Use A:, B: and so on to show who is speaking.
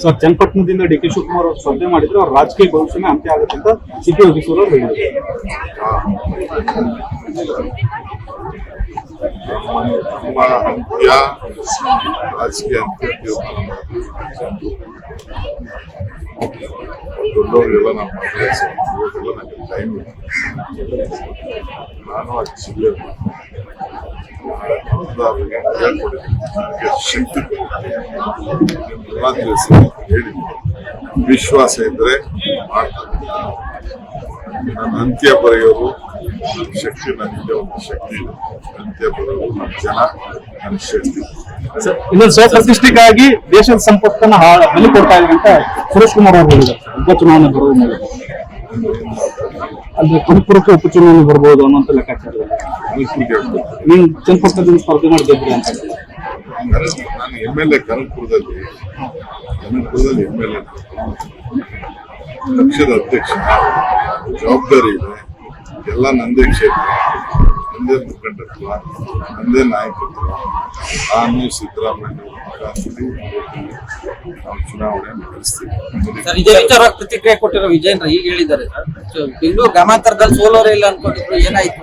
A: Sir ಚನ್ನಪಟ್ಟಣದಿಂದ D K Shivakumar ಅವರು ಸ್ಪರ್ಧೆ ಮಾಡಿದ್ರೆ ಅವ್ರ ರಾಜಕೀಯ ಭವಿಷ್ಯನೇ ಅಂತ್ಯ ಆಗುತ್ತೆ ಅಂತ ಸಿ ಪಿ ಯೋಗೇಶ್ವರ ಅವರು ಹೇಳಿದ್ರು
B: ನಮ್ಮ ಅಂತ್ಯ ರಾಜಕೀಯ ಅಂತ್ಯ ದೊಡ್ಡವರಿಗೆಲ್ಲ ನಮ್ಮ ಇವಾಗೆಲ್ಲ ನನಗೆ ಟೈಮ್ ನಾನು ಆ ಶಕ್ತಿ ವಿಶ್ವಾಸ ಇದ್ರೆ ನನ್ನ ಅಂತ್ಯ ಬರೆಯೋರು ಶಕ್ತಿ ನನಗೆ ಒಂದು ಶಕ್ತಿ ಅಂತ್ಯ ಬರೆಯೋರು ನನ್ನ ಜನ, ನನ್ನ ಶಕ್ತಿ
A: ಇನ್ನೊಂದು ಸ್ವಪ್ರತಿಷ್ಠೆಗಾಗಿ ದೇಶದ ಸಂಪತ್ತನ್ನು ಬಲಿ ಕೊಡ್ತಾ ಇದ್ದಂತ ಅಂತ ಸುರೇಶ್ ಕುಮಾರ್ ಅವರು ಹೇಳಿದ್ರು ಉಪಚುನಾವಣೆ ಬರುವ ಮೂಲಕ ಅಂದ್ರೆ ಕನಕಪುರಕ್ಕೆ ಉಪಚುನಾವಣೆ ಬರ್ಬೋದು ಅನ್ನೋಂಥ ಲೆಕ್ಕಾಚಾರ ಇದೆ.
B: ಹೀಗೆ ಹೇಳ್ಬೇಕು.
A: ನೀನ್ ಚನ್ನಪಟ್ಟಣದಿಂದ ಸ್ಪರ್ಧೆ ಮಾಡಿದ್ರಿ ಅಂತ
B: ನಾನು ಎಂ ಎಲ್ ಎ ಕನಕಪುರದಲ್ಲಿ ಕನಕಪುರದಲ್ಲಿ ಎಂ ಎಲ್ ಎ ಪಕ್ಷದ ಅಧ್ಯಕ್ಷ ಜವಾಬ್ದಾರಿ ಇದೆ. ಎಲ್ಲ ನಂದೇ ಕ್ಷೇತ್ರ ನಂದೇ ಮುಖಂಡತ್ವ ನಂದೇ ನಾಯಕತ್ವ. ನಾನು ಸಿದ್ದರಾಮಯ್ಯ ನಾವು ಚುನಾವಣೆ ನಡೆಸ್ತೀವಿ.
C: ಸರ್ ಇದೇ ವಿಚಾರ ಪ್ರತಿಕ್ರಿಯೆ ಕೊಟ್ಟಿರೋ ವಿಜೇಂದ್ರ ಈಗ ಹೇಳಿದ್ದಾರೆ ಬೆಂಗಳೂರು ಗ್ರಾಮಾಂತರದಲ್ಲಿ ಸೋಲೋರೇ ಇಲ್ಲ ಅನ್ಕೊಂಡಿದ್ರು ಏನಾಯ್ತು